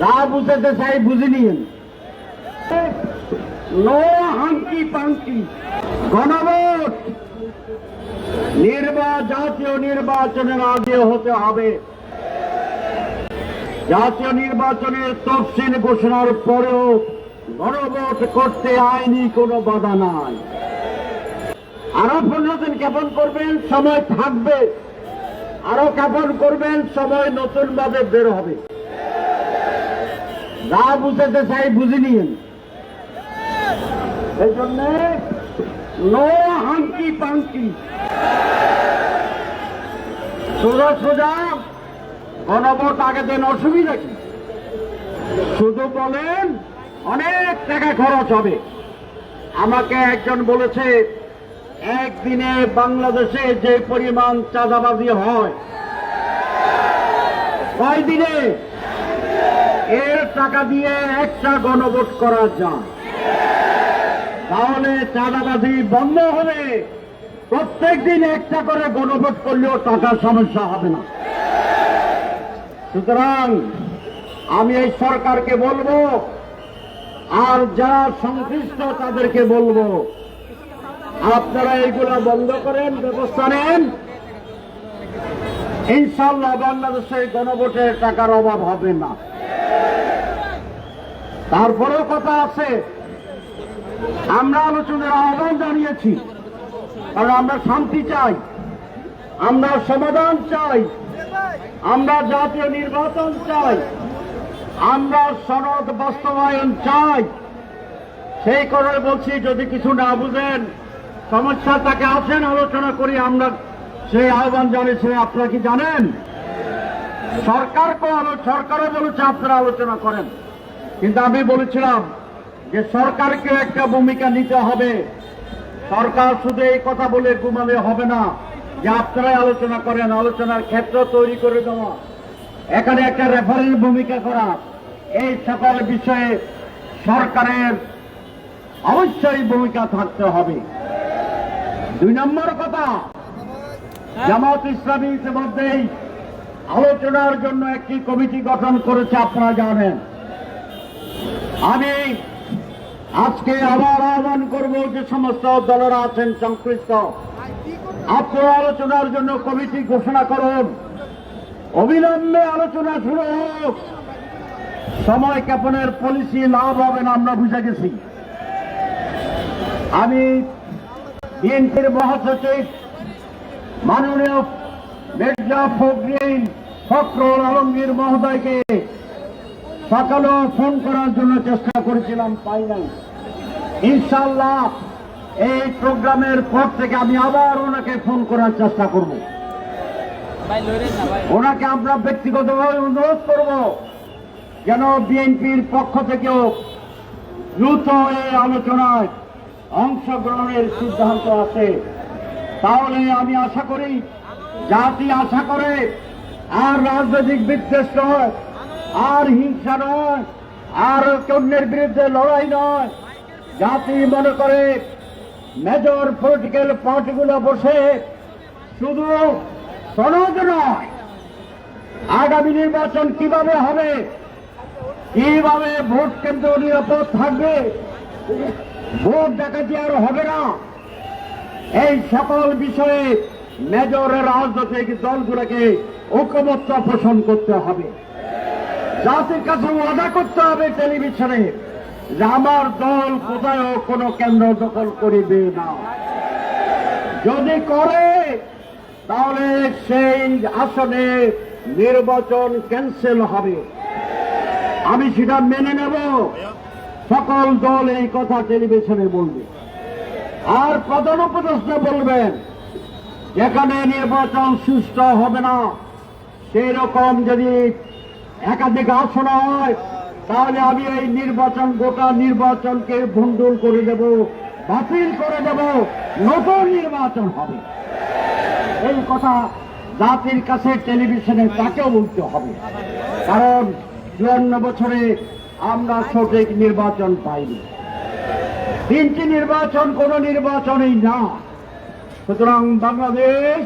যা বুঝাতে চাই বুঝে নিন নো হাঙ্কি পাঙ্কি গণভোট। নির্বা, জাতীয় নির্বাচনের আগে হতে হবে। জাতীয় নির্বাচনের তফসিল ঘোষণার পরেও গণভোট করতে আইনি কোনো বাধা নাই। আরও পনেরো দিন জ্ঞাপন করবেন, সময় থাকবে। আরও জ্ঞাপন করবেন, সময় নতুন ভাবে বের হবে। যা বুঝাতে চাই বুঝে নিন এই জন্য নো হাঙ্কি পাঙ্কি সোজা সোজা গণভোট আগে দেন, অসুবিধা কি? শুধু বলেন, অনেক টাকা খরচ হবে। আমাকে একজন বলেছে, একদিনে বাংলাদেশে যে পরিমাণ চাঁদাবাজি হয় কয় দিনে এর টাকা দিয়ে একটা গণভোট করা যায়। তাহলে চাঁদাবাজি বন্ধ হবে। প্রত্যেক দিন একটা করে গণভোট করলেও টাকার সমস্যা হবে না। সুতরাং আমি এই সরকারকে বলব, আর যারা সংশ্লিষ্ট তাদেরকে বলব, আপনারা এইগুলো বন্ধ করেন, ব্যবস্থা নেন। ইনশাল্লাহ বাংলাদেশে গণভোটের টাকার অভাব হবে না। তারপরেও কথা আছে। আমরা আলোচনার আহ্বান জানিয়েছি, কারণ আমরা শান্তি চাই, আমরা সমাধান চাই, আমরা জাতীয় নির্বাচন চাই, আমরা সনদ বাস্তবায়ন চাই। সেই করে বলছি, যদি কিছু না বুঝেন, সমস্যা তাকে আসেন, আলোচনা করি, আমরা সেই আহ্বান জানিয়েছি। আপনারা কি জানেন? সরকারকে সরকারও বলেছে আপনারা আলোচনা করেন। কিন্তু আমি বলেছিলাম যে সরকারকে একটা ভূমিকা নিতে হবে। সরকার শুধু এই কথা বলে ঘুমালে হবে না, যে আপনারাই আলোচনা করেন, আলোচনার ক্ষেত্র তৈরি করে দেওয়া। এখানে একটা রেফারেল ভূমিকা করা। এই সকল বিষয়ে সরকারের অবশ্যই ভূমিকা থাকতে হবে। দুই নম্বর কথা, জামাত ইসলামী ইতিমধ্যেই আলোচনার জন্য একটি কমিটি গঠন করেছে, আপনারা জানেন। আমি আজকে আবার আহ্বান করব যে সমস্ত দলেরা আছেন সংশ্লিষ্ট। আপনারা আলোচনার জন্য কমিটি ঘোষণা করুন। অবিলম্বে আলোচনা শুরু হোক। সময় জ্ঞাপনের পলিসি লাভ হবে না, আমরা বুঝে গেছি। আমি বিএনপির মহাসচিব, মাননীয় মির্জা ফখরিন ফখরুল আলমগীর মহোদয়কে সকালেও ফোন করার জন্য চেষ্টা করেছিলাম, পাই নাই। ইনশাল্লাহ এই প্রোগ্রামের পর থেকে আমি আবার ওনাকে ফোন করার চেষ্টা করব। ওনাকে আমরা ব্যক্তিগতভাবে অনুরোধ করব যেন বিএনপির পক্ষ থেকেও দ্রুত এই আলোচনায় অংশগ্রহণের সিদ্ধান্ত আছে তাহলে আমি আশা করি জাতি আশা করে আর রাজনৈতিক বিদ্বেষ নয়, আর হিংসা নয়, আর অন্যের বিরুদ্ধে লড়াই নয়। জাতি মনে করে মেজর পলিটিক্যাল পার্টিগুলো বসে শুধু সনদ নয়, আগামী নির্বাচন কীভাবে হবে, কীভাবে ভোট কেন্দ্র নিরাপদ থাকবে, ভোট ডাকাতি আর হবে না। এই সকল বিষয়ে মেজরের রাজনৈতিক দলগুলোকে ঐক্যমত্য পোষণ করতে হবে। জাতির কাছে ওয়াদা করতে হবে টেলিভিশনে যে আমার দল কোথাও কোনো কেন্দ্র দখল করিবে না। যদি করে, তাহলে সেই আসনে নির্বাচন ক্যান্সেল হবে। আমি সেটা মেনে নেব। সকল দল এই কথা টেলিভিশনে বলবে। আর প্রধান উপদেষ্টা বলবেন যেখানে নির্বাচন সুষ্ঠু হবে না। সেই রকম যদি একাধিক আসন হয়, তাহলে আমি এই নির্বাচন, গোটা নির্বাচনকে ভণ্ডুল করে দেব, বাতিল করে দেব, নতুন নির্বাচন হবে। এই কথা জাতির কাছে টেলিভিশনে তাকেও বলতে হবে। কারণ চুয়ান্ন বছরে আমরা সঠিক নির্বাচন পাইনি। তিনটি নির্বাচন কোন নির্বাচনই না। সুতরাং বাংলাদেশ